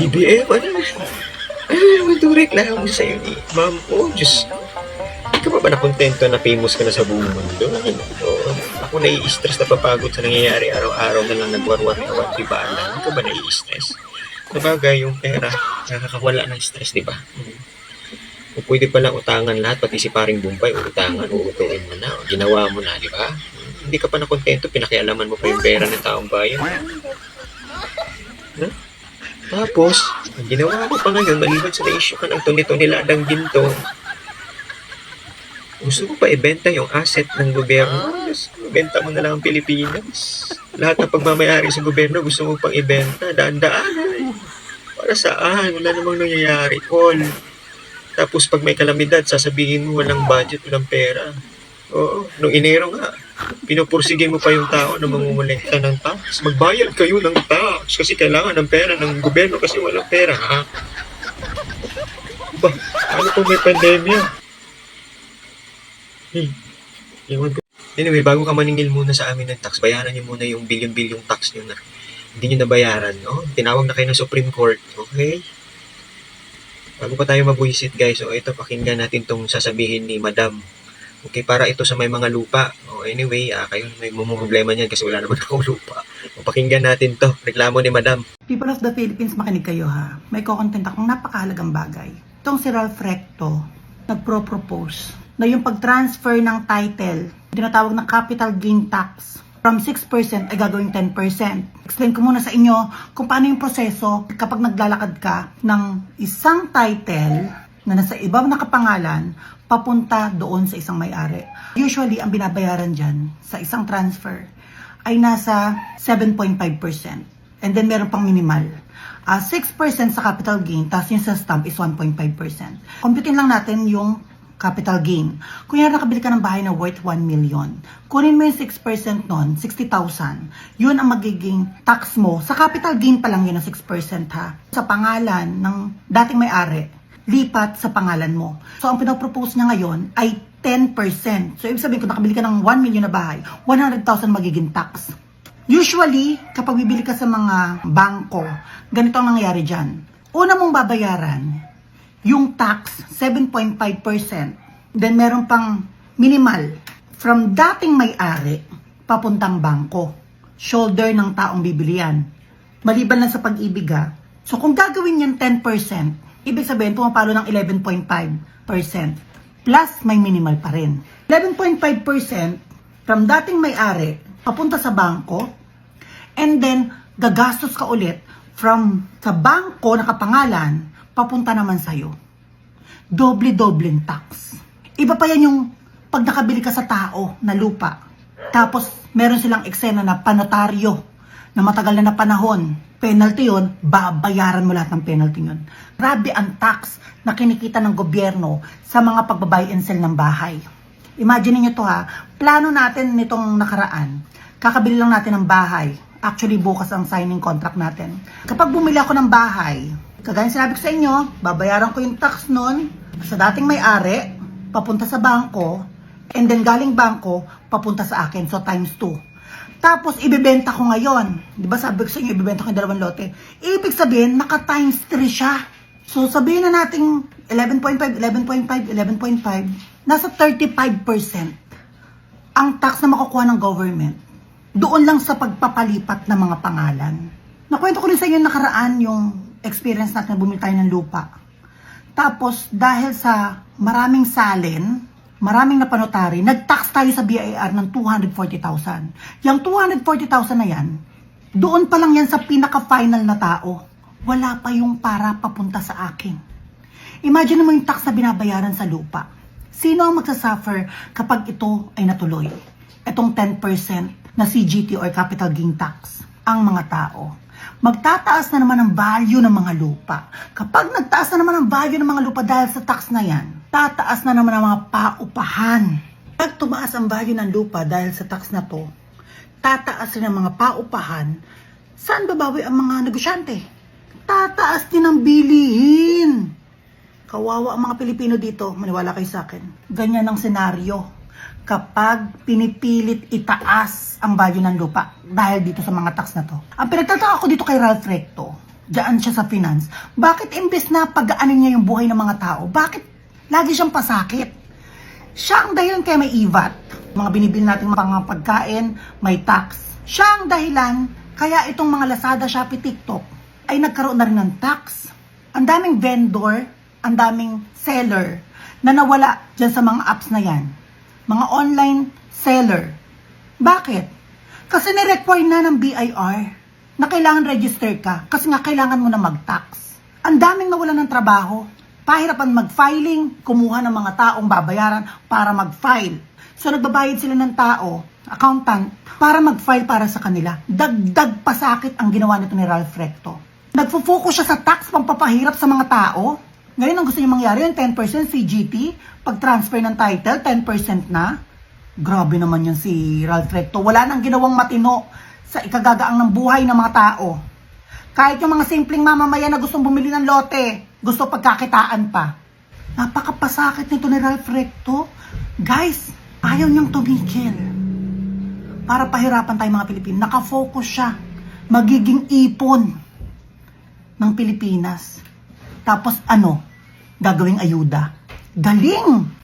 BBM, ano? Ano naman itong reklamo sa'yo ni ma'am? Oh, Diyos. Hindi ka pa ba nakontento na famous ka na sa buong mundo? Ano? Oh, ako nai-stress na papagod sa nangyayari araw-araw na lang nagwarwar-war di ba? Hindi ka ba nai-stress? Sabagay, yung pera, nakakawala ng stress, di ba? Hmm. Kung pwede palang utangan lahat, pati si paring Bumbay, utangan, uutuin mo na, o ginawa mo na, di ba? Hmm. Hindi ka pa nakontento, pinakialaman mo pa yung pera ng taong bayan. Huh? Tapos, ang ginawa mo pa ngayon, maliban sa na-issue ka ng tuni-tuniladang ginto, gusto mo pa ibenta yung asset ng gobyerno? Ibenta mo na lang ang Pilipinas. Lahat ng pagmamayari sa gobyerno, gusto mo pang ibenta. Daan-daan. Para saan? Wala namang nangyayari, Paul. Tapos pag may kalamidad, sasabihin mo walang budget, walang pera. Oo, nung Enero nga, pinupursige mo pa yung tao na mangungulekta ng tax. Magbayad kayo ng tax kasi kailangan ng pera ng gobyerno kasi walang pera, ha? Ba, ano kung may pandemya? Hmm. Anyway, bago ka maningil muna sa amin ng tax, bayaran niyo muna yung bilyon-bilyong tax niyo na hindi niyo nabayaran, no? Tinawag na kayo ng Supreme Court, okay? Bago pa tayo mag-visit, guys, so ito, pakinggan natin tong sasabihin ni Madam. Okay, para ito sa may mga lupa. O anyway, ah, kayo may problema niyan kasi wala naman akong lupa. Pakinggan natin to. Reklamo ni Madam. People of the Philippines, makinig kayo ha. May kukontent akong napakahalagang bagay. Itong si Ralph Recto, nagpro-propose na yung pag-transfer ng title, tinatawag na capital gain tax, from 6% ay gagawing 10%. Explain ko muna sa inyo kung paano yung proseso kapag naglalakad ka ng isang title na nasa ibang nakapangalan papunta doon sa isang may-ari. Usually, ang binabayaran dyan sa isang transfer ay nasa 7.5%. And then meron pang minimal. Ah, 6% sa capital gain, tapos yung sa stamp is 1.5%. Computin lang natin yung capital gain. Kung yan nakabili ka ng bahay na worth 1 million, kunin mo yung 6% nun, 60,000. Yun ang magiging tax mo. Sa capital gain pa lang yun ang 6% ha. Sa pangalan ng dating may-ari, lipat sa pangalan mo. So ang pinapropose niya ngayon ay 10%. So ibig sabihin kung nakabili ka ng 1 million na bahay, 100,000 magiging tax. Usually, kapag bibili ka sa mga bangko, ganito ang nangyayari dyan. Una mong babayaran, yung tax, 7.5%. Then meron pang minimal from dating may-ari papuntang bangko. Shoulder ng taong bibili yan. Maliban lang sa pag-ibig ha. So kung gagawin yan 10%, ibig sabihin pumapalo ng 11.5%. Plus may minimal pa rin. 11.5% from dating may-ari papunta sa bangko and then gagastos ka ulit from sa bangko na kapangalan papunta naman sa'yo. Doble-dobleng tax. Iba pa yan yung pag nakabili ka sa tao na lupa. Tapos meron silang eksena na panotaryo na matagal na na panahon. Penalty yon, babayaran mo lahat ng penalty yon. Grabe ang tax na kinikita ng gobyerno sa mga pagbabay and sell ng bahay. Imagine niyo to ha, plano natin nitong nakaraan. Kakabili lang natin ng bahay. Actually, bukas ang signing contract natin. Kapag bumili ako ng bahay, kagaya sinabi ko sa inyo, babayaran ko yung tax nun sa dating may-ari, papunta sa bangko, and then galing bangko, papunta sa akin. So, times 2. Tapos, ibibenta ko ngayon. Di ba sabi ko sa inyo, ibibenta ko yung dalawang lote. Ibig sabihin, naka times 3 siya. So, sabihin na natin 11.5, 11.5, 11.5, nasa 35% ang tax na makukuha ng government. Doon lang sa pagpapalipat ng mga pangalan. Nakwento ko rin sa inyo nakaraan yung experience natin na bumili tayo ng lupa. Tapos, dahil sa maraming salin, maraming napanotary, nag-tax tayo sa BIR ng 240,000. Yung 240,000 na yan, doon pa lang yan sa pinaka-final na tao. Wala pa yung para papunta sa akin. Imagine mo yung tax na binabayaran sa lupa. Sino ang magsasuffer kapag ito ay natuloy? Itong 10% na CGT or capital gain tax. Ang mga tao. Magtataas na naman ang value ng mga lupa. Kapag nagtaas na naman ang value ng mga lupa dahil sa tax na yan, tataas na naman ang mga paupahan. Pag tumaas ang value ng lupa dahil sa tax na to, tataas rin ang mga paupahan. Saan babawi ang mga negosyante? Tataas din ang bilihin. Kawawa ang mga Pilipino dito, maniwala kayo sa akin. Ganyan ang senaryo kapag pinipilit itaas ang value ng lupa dahil dito sa mga tax na to. Ang pinagtataka ko dito kay Ralph Recto, Diyan siya sa finance. Bakit imbes na pagaanin niya yung buhay ng mga tao, bakit lagi siyang pasakit? Siya ang dahilan kaya may IVAT. Mga binibil natin mga pagkain, may tax. Siya ang dahilan kaya itong mga Lazada, Shopee, TikTok ay nagkaroon na rin ng tax. Ang daming vendor, ang daming seller na nawala dyan sa mga apps na yan. Mga online seller. Bakit? Kasi ni-require na ng BIR na kailangan register ka kasi nga kailangan mo na mag-tax. Ang daming nawalan ng trabaho. Pahirapan mag-filing, kumuha ng mga taong babayaran para mag-file. So nagbabayad sila ng tao, accountant, para mag-file para sa kanila. Dagdag pasakit ang ginawa nito ni Ralph Recto. Nagfo-focus siya sa tax pampapahirap sa mga tao. Ngayon ang gusto niya mangyari yung 10% CGT, pag-transfer ng title, 10% na. Grabe naman yan si Ralph Recto. Wala nang ginawang matino sa ikagagaang ng buhay ng mga tao. Kahit yung mga simpleng mamamayan na gustong bumili ng lote, gusto pagkakitaan pa. Napakapasakit nito ni Ralph Recto. Guys, ayaw niyang tumigil. Para pahirapan tayo mga Pilipino. Nakafocus siya. Magiging ipon ng Pilipinas. Tapos ano? Gagawing ayuda. Galing!